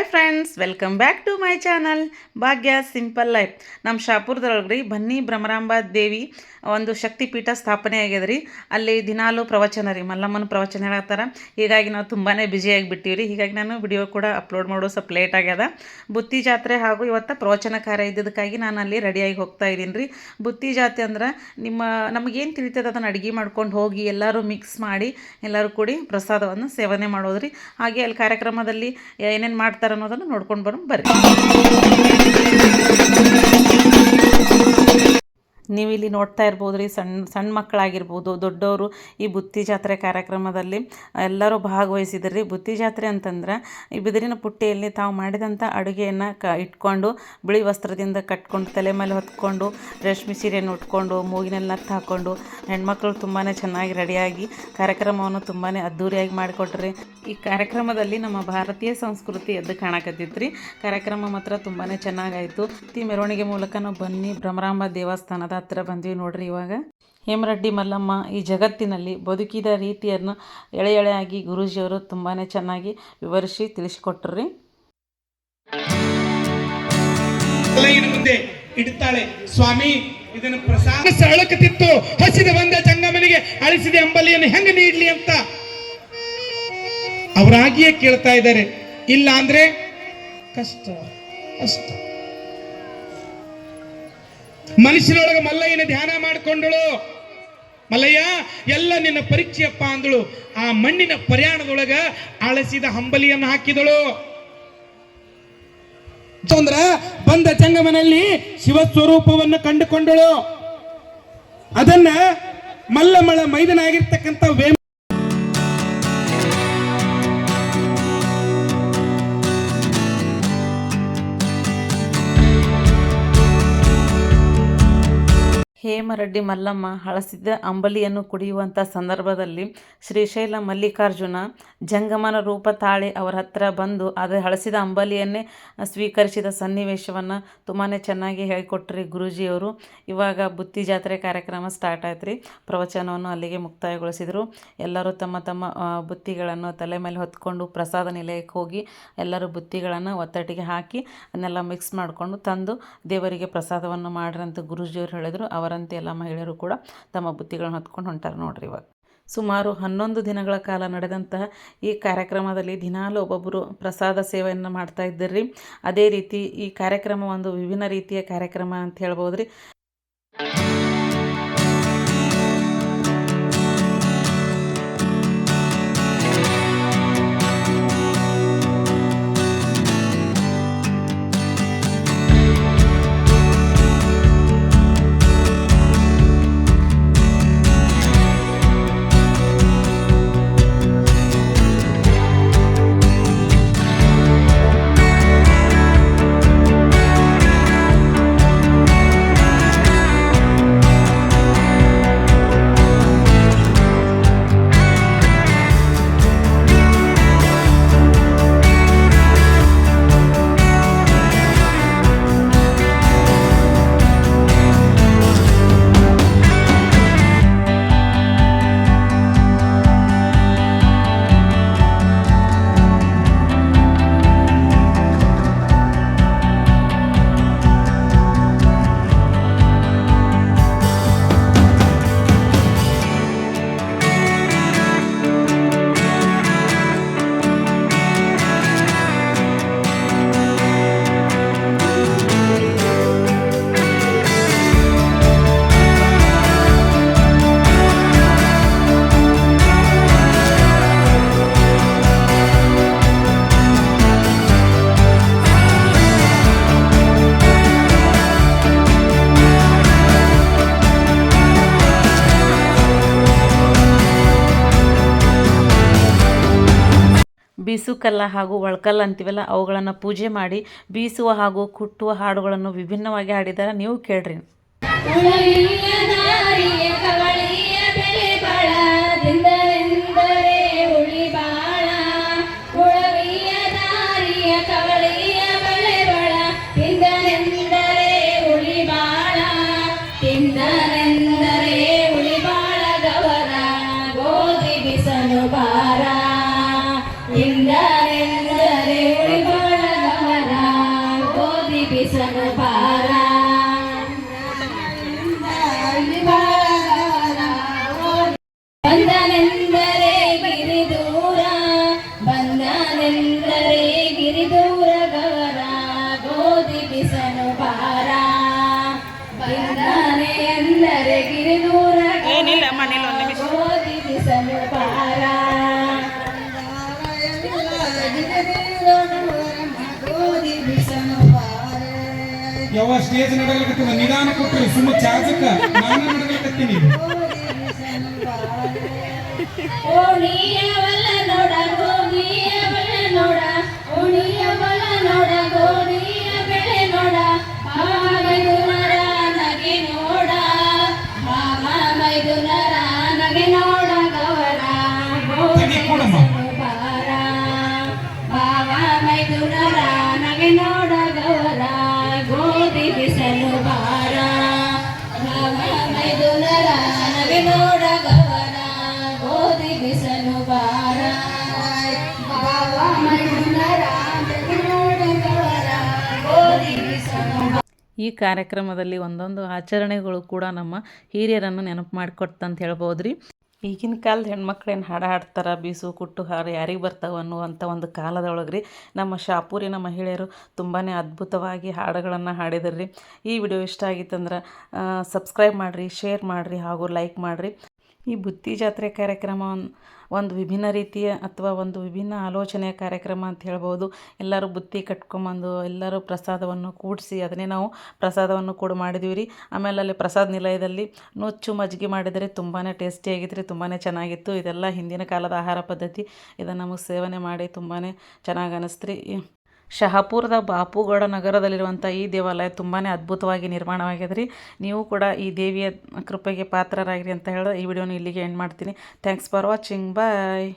Hi friends welcome back to my channel Bhagya simple life ನಮ್ಮ ಶಾಪುರದೊಳಗೆ ರೀ ಬನ್ನಿ ಭ್ರಮರಾಂಬ ದೇವಿ, ಒಂದು ಶಕ್ತಿಪೀಠ ಸ್ಥಾಪನೆ ಆಗ್ಯದ ರೀ ಅಲ್ಲಿ ದಿನಾಲು ಪ್ರವಚನ ರೀ, ಮಲ್ಲಮ್ಮನ ಪ್ರವಚನ ಹೇಳತ್ತಾರ ಹೀಗಾಗಿ ನಾವು ತುಂಬಾ ಬ್ಯುಸಿಯಾಗಿ ಬಿಟ್ಟಿವಿ ರೀ ಹೀಗಾಗಿ ನಾನು ವಿಡಿಯೋ ಕೂಡ ಅಪ್ಲೋಡ್ ಮಾಡೋ ಸ್ವಲ್ಪ ಲೇಟ್ ಆಗ್ಯದ. ಬುತ್ತಿ ಜಾತ್ರೆ ಹಾಗೂ ಇವತ್ತು ಪ್ರವಚನ ಕಾರ್ಯ ಇದ್ದದಕ್ಕಾಗಿ ನಾನು ಅಲ್ಲಿ ರೆಡಿಯಾಗಿ ಹೋಗ್ತಾ ಇದ್ದೀನಿ ರೀ. ಬುತ್ತಿ ಜಾತ್ರೆ ಅಂದ್ರೆ ನಿಮ್ಮ, ನಮಗೇನು ತಿಳಿತದ ಅದನ್ನು ಅಡುಗೆ ಮಾಡ್ಕೊಂಡು ಹೋಗಿ ಎಲ್ಲರೂ ಮಿಕ್ಸ್ ಮಾಡಿ ಎಲ್ಲರೂ ಕೂಡಿ ಪ್ರಸಾದವನ್ನು ಸೇವನೆ ಮಾಡೋದ್ರಿ. ಹಾಗೆ ಅಲ್ಲಿ ಕಾರ್ಯಕ್ರಮದಲ್ಲಿ ಏನೇನು ಮಾಡ್ತಾರೆ ಅನ್ನೋದನ್ನು ನೋಡ್ಕೊಂಡು ಬರೋಣ ಬರ್ರಿ. ನೀವು ಇಲ್ಲಿ ನೋಡ್ತಾ ಇರ್ಬೋದು ರೀ ಸಣ್ಣ ಸಣ್ಣ ಮಕ್ಕಳಾಗಿರ್ಬೋದು ದೊಡ್ಡವರು ಈ ಬುತ್ತಿ ಜಾತ್ರೆ ಕಾರ್ಯಕ್ರಮದಲ್ಲಿ ಎಲ್ಲರೂ ಭಾಗವಹಿಸಿದ್ರು. ರೀ ಬುತ್ತಿ ಜಾತ್ರೆ ಅಂತಂದ್ರೆ ಈ ಬಿದಿರಿನ ಪುಟ್ಟಿಯಲ್ಲಿ ತಾವು ಮಾಡಿದಂಥ ಅಡುಗೆಯನ್ನು ಕ, ಇಟ್ಕೊಂಡು ಬಿಳಿ ವಸ್ತ್ರದಿಂದ ಕಟ್ಕೊಂಡು, ತಲೆ ಮೇಲೆ ಹೊತ್ಕೊಂಡು, ರೇಷ್ಮೆ ಸೀರೆಯನ್ನು ಉಟ್ಕೊಂಡು, ಮೂಗಿನಲ್ಲಿ ನತ್ತು ಹಾಕ್ಕೊಂಡು ಹೆಣ್ಮಕ್ಳು ತುಂಬಾ ಚೆನ್ನಾಗಿ ರೆಡಿಯಾಗಿ ಕಾರ್ಯಕ್ರಮವನ್ನು ತುಂಬಾ ಅದ್ಧೂರಿಯಾಗಿ ಮಾಡಿಕೊಟ್ರಿ. ಈ ಕಾರ್ಯಕ್ರಮದಲ್ಲಿ ನಮ್ಮ ಭಾರತೀಯ ಸಂಸ್ಕೃತಿ ಎದ್ದು ಕಾಣಕತ್ತಿತ್ತು ರೀ ಕಾರ್ಯಕ್ರಮ ಮಾತ್ರ ತುಂಬಾ ಚೆನ್ನಾಗಾಯಿತು. ಈ ಮೆರವಣಿಗೆ ಮೂಲಕ ನಾವು ಬನ್ನಿ. ಭ್ರಮರಾಂಬ ದೇವಸ್ಥಾನದ ಹತ್ರ ಬಂದ್ವಿ ನೋಡ್ರಿ ಇವಾಗ. ಹೇಮರೆಡ್ಡಿ ಮಲ್ಲಮ್ಮ ಈ ಜಗತ್ತಿನಲ್ಲಿ ಬದುಕಿದ ರೀತಿಯನ್ನು ಎಳೆ ಎಳೆಯಾಗಿ ಗುರೂಜಿಯವರು ತುಂಬಾ ಚೆನ್ನಾಗಿ ವಿವರಿಸಿ ತಿಳಿಸಿಕೊಟ್ರು. ರೀ ಮಲ್ಲಯ್ಯನ ಮುಂದೆ ಇಡ್ತಾಳೆ. ಸ್ವಾಮಿ ಇದನ್ನು ಪ್ರಸಾದ ಸರಳಕತ್ತಿತ್ತು ಹಸಿದ ಬಂದ ಜಂಗಮನಿಗೆ ಅಳಿಸಿದ ಎಂಬಲಿಯನ್ನು ಹೆಂಗ ನೀಡ್ಲಿ ಅಂತ ಅವರಾಗಿಯೇ ಕೇಳ್ತಾ ಇದ್ದಾರೆ. ಇಲ್ಲ ಅಂದ್ರೆ ಕಷ್ಟ ಕಷ್ಟ. ಮನುಷ್ಯನೊಳಗೆ ಮಲ್ಲಯ್ಯನ ಧ್ಯಾನ ಮಾಡಿಕೊಂಡಳು. ಮಲ್ಲಯ್ಯ, ಎಲ್ಲ ನಿನ್ನ ಪರೀಕ್ಷೆಯಪ್ಪ ಅಂದಳು. ಆ ಮಣ್ಣಿನ ಪ್ರಯಾಣದೊಳಗ ಅಳಸಿದ ಹಂಬಲಿಯನ್ನು ಹಾಕಿದಳು. ಚಂದ್ರ, ಬಂದ ಚಂಗಮನಲ್ಲಿ ಶಿವ ಸ್ವರೂಪವನ್ನು ಕಂಡುಕೊಂಡಳು. ಅದನ್ನ ಮಲ್ಲಮಳ ಮೈದನ ಆಗಿರ್ತಕ್ಕಂಥ ವೇಮ ಹೇಮರೆಡ್ಡಿ ಮಲ್ಲಮ್ಮ ಹಳಸಿದ ಅಂಬಲಿಯನ್ನು ಕುಡಿಯುವಂಥ ಸಂದರ್ಭದಲ್ಲಿ ಶ್ರೀಶೈಲ ಮಲ್ಲಿಕಾರ್ಜುನ ಜಂಗಮನ ರೂಪ ತಾಳಿ ಅವರ ಹತ್ರ ಬಂದು ಅದು ಹಳಸಿದ ಅಂಬಲಿಯನ್ನೇ ಸ್ವೀಕರಿಸಿದ ಸನ್ನಿವೇಶವನ್ನು ತುಂಬಾ ಚೆನ್ನಾಗಿ ಹೇಳಿಕೊಟ್ರಿ ಗುರುಜಿಯವರು. ಇವಾಗ ಬುತ್ತಿ ಜಾತ್ರೆ ಕಾರ್ಯಕ್ರಮ ಸ್ಟಾರ್ಟ್ ಆಯ್ತು ರೀ ಪ್ರವಚನವನ್ನು ಅಲ್ಲಿಗೆ ಮುಕ್ತಾಯಗೊಳಿಸಿದರು. ಎಲ್ಲರೂ ತಮ್ಮ ತಮ್ಮ ಬುತ್ತಿಗಳನ್ನು ತಲೆ ಮೇಲೆ ಹೊತ್ಕೊಂಡು ಪ್ರಸಾದ ನಿಲಯಕ್ಕೆ ಹೋಗಿ ಎಲ್ಲರೂ ಬುತ್ತಿಗಳನ್ನು ಒತ್ತಟ್ಟಿಗೆ ಹಾಕಿ ಅದನ್ನೆಲ್ಲ ಮಿಕ್ಸ್ ಮಾಡಿಕೊಂಡು ತಂದು ದೇವರಿಗೆ ಪ್ರಸಾದವನ್ನು ಮಾಡ್ರಿ ಅಂತ ಗುರೂಜಿಯವರು ಹೇಳಿದರು. ಅವರಂತೆ ಎಲ್ಲ ಮಹಿಳೆಯರು ಕೂಡ ತಮ್ಮ ಬುತ್ತಿಗಳನ್ನು ಹೊತ್ಕೊಂಡು ಹೊಂಟಾರೆ ನೋಡ್ರಿ ಇವಾಗ. ಸುಮಾರು ಹನ್ನೊಂದು ದಿನಗಳ ಕಾಲ ನಡೆದಂತಹ ಈ ಕಾರ್ಯಕ್ರಮದಲ್ಲಿ ದಿನಾಲು ಒಬ್ಬೊಬ್ಬರು ಪ್ರಸಾದ ಸೇವೆಯನ್ನು ಮಾಡ್ತಾ ಇದ್ದರ್ರಿ. ಅದೇ ರೀತಿ ಈ ಕಾರ್ಯಕ್ರಮ ಒಂದು ವಿಭಿನ್ನ ರೀತಿಯ ಕಾರ್ಯಕ್ರಮ ಅಂತ ಹೇಳ್ಬೋದು ರೀ ಬೀಸುಕಲ್ಲ ಹಾಗೂ ಒಳ್ಕಲ್ಲ ಅಂತೀವಲ್ಲ, ಅವುಗಳನ್ನು ಪೂಜೆ ಮಾಡಿ ಬೀಸುವ ಹಾಗೂ ಕುಟ್ಟುವ ಹಾಡುಗಳನ್ನು ವಿಭಿನ್ನವಾಗಿ ಹಾಡಿದ್ದಾರೆ. ನೀವು ಕೇಳ್ರಿ. ಬಾರ. Yeah. ಯಾವ ಸ್ಟೇಜ್ ನಡಗಲಕತ್ತಿದ ನಿಧಾನ ಕೊಟ್ಟು ಸುಮ್ಮ ಚಾರ್ಜಕ್ಕ ನಾನು ನಡಗಲಕತ್ತೀನಿ ಓ ನೀ ಗೋಧಿಯವಲ್ಲ ಬಿಸಲು ಬಾರ ಮಾವ ಮೈದುನರ ನಗೆ ನೋಡ ಗವರ ಗೋಧಿ ಬಿಸಲು ಬಾರ ಈ ಕಾರ್ಯಕ್ರಮದಲ್ಲಿ ಒಂದೊಂದು ಆಚರಣೆಗಳು ಕೂಡ ನಮ್ಮ ಹಿರಿಯರನ್ನು ನೆನಪು ಮಾಡಿಕೊಡ್ತಂತ ಹೇಳ್ಬೋದು ರೀ ಈಗಿನ ಕಾಲದ ಏನು ಹಾಡು ಹಾಡ್ತಾರೆ, ಬೀಸು, ಕುಟ್ಟು ಹಾಡು ಯಾರಿಗೆ ಬರ್ತಾವೆ ಅನ್ನುವಂಥ ಒಂದು ಕಾಲದೊಳಗೆ ರೀ ನಮ್ಮ ಶಾಪೂರಿನ ಮಹಿಳೆಯರು ತುಂಬಾ ಅದ್ಭುತವಾಗಿ ಹಾಡುಗಳನ್ನು ಹಾಡಿದರು. ರೀ ಈ ವಿಡಿಯೋ ಇಷ್ಟ ಆಗಿತ್ತಂದ್ರೆ ಸಬ್ಸ್ಕ್ರೈಬ್ ಮಾಡಿರಿ ಶೇರ್ ಮಾಡಿರಿ ಹಾಗೂ ಲೈಕ್ ಮಾಡಿರಿ. ಈ ಬುತ್ತಿ ಜಾತ್ರೆ ಕಾರ್ಯಕ್ರಮ ಒಂದು ವಿಭಿನ್ನ ರೀತಿಯ ಅಥವಾ ಒಂದು ವಿಭಿನ್ನ ಆಲೋಚನೆಯ ಕಾರ್ಯಕ್ರಮ ಅಂತ ಹೇಳ್ಬೋದು. ಎಲ್ಲರೂ ಬುತ್ತಿ ಕಟ್ಕೊಂಬಂದು, ಎಲ್ಲರೂ ಪ್ರಸಾದವನ್ನು ಕೂಡಿಸಿ, ಅದನ್ನೇ ನಾವು ಪ್ರಸಾದವನ್ನು ಕೂಡ ಮಾಡಿದ್ವಿ ರೀ ಆಮೇಲೆ ಅಲ್ಲಿ ಪ್ರಸಾದ ನಿಲಯದಲ್ಲಿ ನುಚ್ಚು ಮಜ್ಜಿಗೆ ಮಾಡಿದರೆ ತುಂಬಾ ಟೇಸ್ಟಿಯಾಗಿತ್ತು ರೀ ತುಂಬಾ ಚೆನ್ನಾಗಿತ್ತು. ಇದೆಲ್ಲ ಹಿಂದಿನ ಕಾಲದ ಆಹಾರ ಪದ್ಧತಿ. ಇದನ್ನು ನಮಗೆ ಸೇವನೆ ಮಾಡಿ ತುಂಬಾ ಚೆನ್ನಾಗಿ ಅನ್ನಿಸ್ತು ರೀ ಶಹಾಪುರದ ಬಾಪುಗೌಡ ನಗರದಲ್ಲಿರುವಂಥ ಈ ದೇವಾಲಯ ತುಂಬಾ ಅದ್ಭುತವಾಗಿ ನಿರ್ಮಾಣವಾಗಿದೆ ರೀ ನೀವು ಕೂಡ ಈ ದೇವಿಯ ಕೃಪೆಗೆ ಪಾತ್ರರಾಗಿರಿ ಅಂತ ಹೇಳಿ ಈ ವಿಡಿಯೋನ ಇಲ್ಲಿಗೆ ಎಂಡ್ ಮಾಡ್ತೀನಿ. Thanks for watching bye